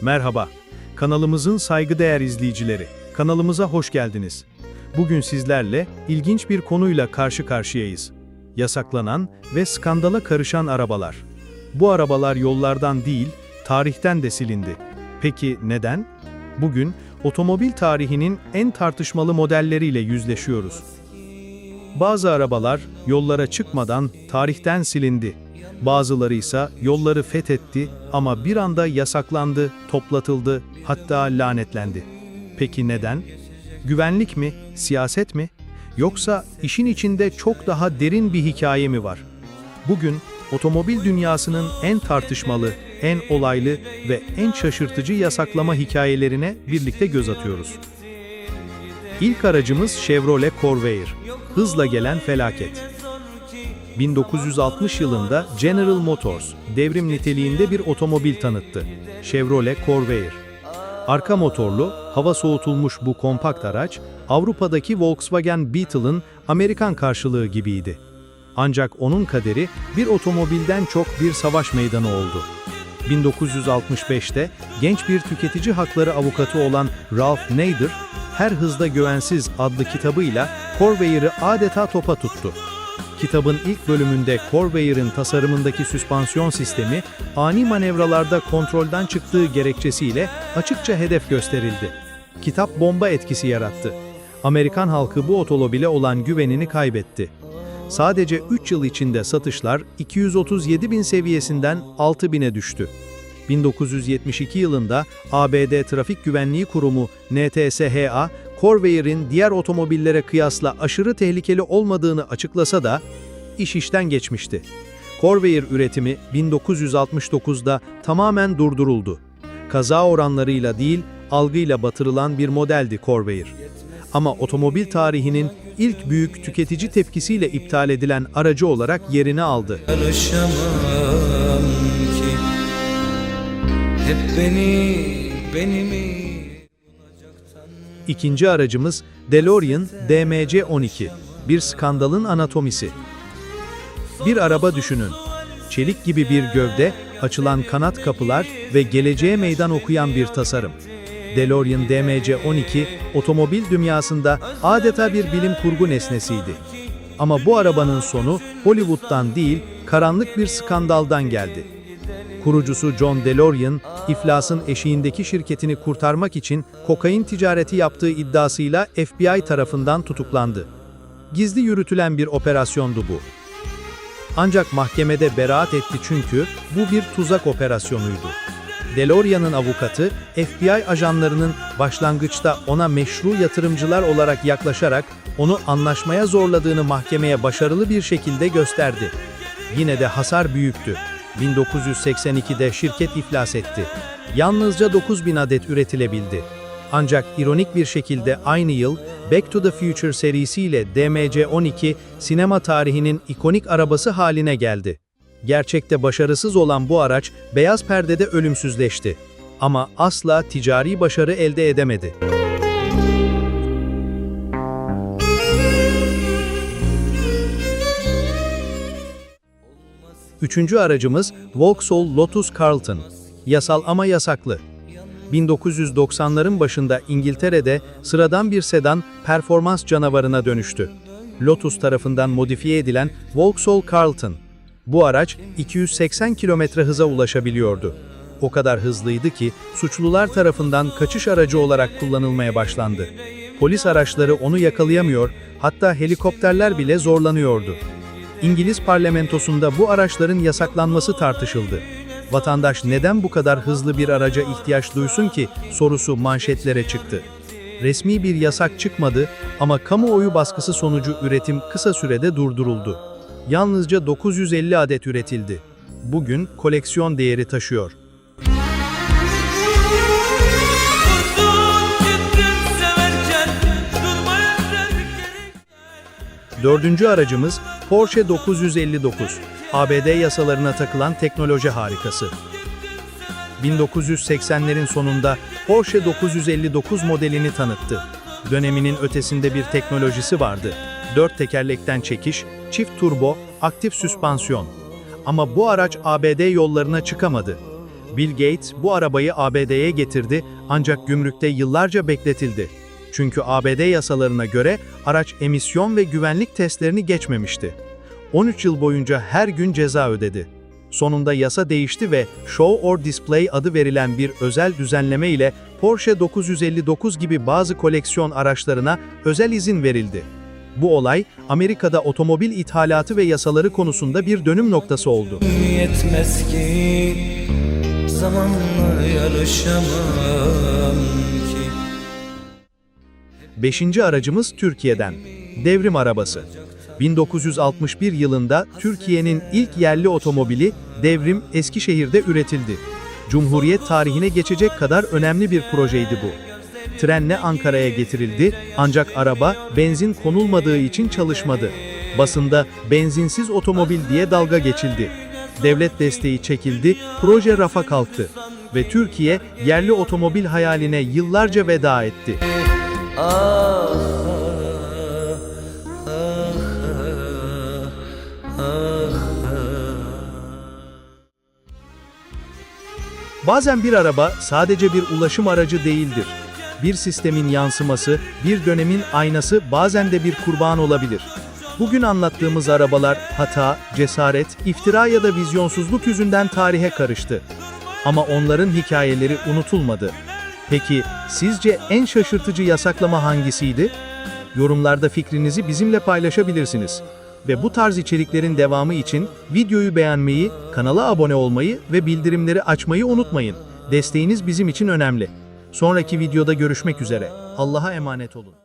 Merhaba. Kanalımızın saygıdeğer izleyicileri. Kanalımıza hoş geldiniz. Bugün sizlerle ilginç bir konuyla karşı karşıyayız. Yasaklanan ve skandala karışan arabalar. Bu arabalar yollardan değil, tarihten de silindi. Peki neden? Bugün otomobil tarihinin en tartışmalı modelleriyle yüzleşiyoruz. Bazı arabalar yollara çıkmadan tarihten silindi. Bazıları ise yolları fethetti ama bir anda yasaklandı, toplatıldı, hatta lanetlendi. Peki neden? Güvenlik mi, siyaset mi? Yoksa işin içinde çok daha derin bir hikaye mi var? Bugün otomobil dünyasının en tartışmalı, en olaylı ve en şaşırtıcı yasaklama hikayelerine birlikte göz atıyoruz. İlk aracımız Chevrolet Corvair. Hızla gelen felaket. 1960 yılında General Motors, devrim niteliğinde bir otomobil tanıttı. Chevrolet Corvair. Arka motorlu, hava soğutulmuş bu kompakt araç, Avrupa'daki Volkswagen Beetle'ın Amerikan karşılığı gibiydi. Ancak onun kaderi bir otomobilden çok bir savaş meydanı oldu. 1965'te genç bir tüketici hakları avukatı olan Ralph Nader, Her Hızda Güvensiz adlı kitabıyla Corvair'ı adeta topa tuttu. Kitabın ilk bölümünde Corvair'ın tasarımındaki süspansiyon sistemi ani manevralarda kontrolden çıktığı gerekçesiyle açıkça hedef gösterildi. Kitap bomba etkisi yarattı. Amerikan halkı bu otomobile olan güvenini kaybetti. Sadece 3 yıl içinde satışlar 237 bin seviyesinden 6 bine düştü. 1972 yılında ABD Trafik Güvenliği Kurumu NTSA, Corvair'in diğer otomobillere kıyasla aşırı tehlikeli olmadığını açıklasa da iş işten geçmişti. Corvair üretimi 1969'da tamamen durduruldu. Kaza oranlarıyla değil, algıyla batırılan bir modeldi Corvair. Ama otomobil tarihinin ilk büyük tüketici tepkisiyle iptal edilen aracı olarak yerini aldı. Hep beni, beni mi İkinci aracımız DeLorean DMC-12. Bir skandalın anatomisi. Bir araba düşünün. Çelik gibi bir gövde, açılan kanat kapılar ve geleceğe meydan okuyan bir tasarım. DeLorean DMC-12, otomobil dünyasında adeta bir bilim kurgu nesnesiydi. Ama bu arabanın sonu Hollywood'dan değil, karanlık bir skandaldan geldi. Kurucusu John DeLorean, iflasın eşiğindeki şirketini kurtarmak için kokain ticareti yaptığı iddiasıyla FBI tarafından tutuklandı. Gizli yürütülen bir operasyondu bu. Ancak mahkemede beraat etti çünkü bu bir tuzak operasyonuydu. DeLorean'ın avukatı, FBI ajanlarının başlangıçta ona meşru yatırımcılar olarak yaklaşarak onu anlaşmaya zorladığını mahkemeye başarılı bir şekilde gösterdi. Yine de hasar büyüktü. 1982'de şirket iflas etti. Yalnızca 9000 adet üretilebildi. Ancak ironik bir şekilde aynı yıl Back to the Future serisiyle DMC-12 sinema tarihinin ikonik arabası haline geldi. Gerçekte başarısız olan bu araç beyaz perdede ölümsüzleşti. Ama asla ticari başarı elde edemedi. Üçüncü aracımız Vauxhall Lotus Carlton. Yasal ama yasaklı. 1990'ların başında İngiltere'de sıradan bir sedan performans canavarına dönüştü. Lotus tarafından modifiye edilen Vauxhall Carlton. Bu araç 280 km hıza ulaşabiliyordu. O kadar hızlıydı ki suçlular tarafından kaçış aracı olarak kullanılmaya başlandı. Polis araçları onu yakalayamıyor, hatta helikopterler bile zorlanıyordu. İngiliz parlamentosunda bu araçların yasaklanması tartışıldı. Vatandaş neden bu kadar hızlı bir araca ihtiyaç duysun ki sorusu manşetlere çıktı. Resmi bir yasak çıkmadı ama kamuoyu baskısı sonucu üretim kısa sürede durduruldu. Yalnızca 950 adet üretildi. Bugün koleksiyon değeri taşıyor. Dördüncü aracımız Porsche 959. ABD yasalarına takılan teknoloji harikası. 1980'lerin sonunda Porsche 959 modelini tanıttı. Döneminin ötesinde bir teknolojisi vardı. Dört tekerlekten çekiş, çift turbo, aktif süspansiyon. Ama bu araç ABD yollarına çıkamadı. Bill Gates bu arabayı ABD'ye getirdi ancak gümrükte yıllarca bekletildi. Çünkü ABD yasalarına göre araç emisyon ve güvenlik testlerini geçmemişti. 13 yıl boyunca her gün ceza ödedi. Sonunda yasa değişti ve Show or Display adı verilen bir özel düzenleme ile Porsche 959 gibi bazı koleksiyon araçlarına özel izin verildi. Bu olay, Amerika'da otomobil ithalatı ve yasaları konusunda bir dönüm noktası oldu. Yetmez ki zamanla yarışamam Beşinci aracımız Türkiye'den. Devrim arabası. 1961 yılında Türkiye'nin ilk yerli otomobili Devrim Eskişehir'de üretildi. Cumhuriyet tarihine geçecek kadar önemli bir projeydi bu. Trenle Ankara'ya getirildi ancak araba benzin konulmadığı için çalışmadı. Basında benzinsiz otomobil diye dalga geçildi. Devlet desteği çekildi, proje rafa kalktı ve Türkiye yerli otomobil hayaline yıllarca veda etti. Bazen bir araba sadece bir ulaşım aracı değildir. Bir sistemin yansıması, bir dönemin aynası bazen de bir kurban olabilir. Bugün anlattığımız arabalar hata, cesaret, iftira ya da vizyonsuzluk yüzünden tarihe karıştı. Ama onların hikayeleri unutulmadı. Peki sizce en şaşırtıcı yasaklama hangisiydi? Yorumlarda fikrinizi bizimle paylaşabilirsiniz. Ve bu tarz içeriklerin devamı için videoyu beğenmeyi, kanala abone olmayı ve bildirimleri açmayı unutmayın. Desteğiniz bizim için önemli. Sonraki videoda görüşmek üzere. Allah'a emanet olun.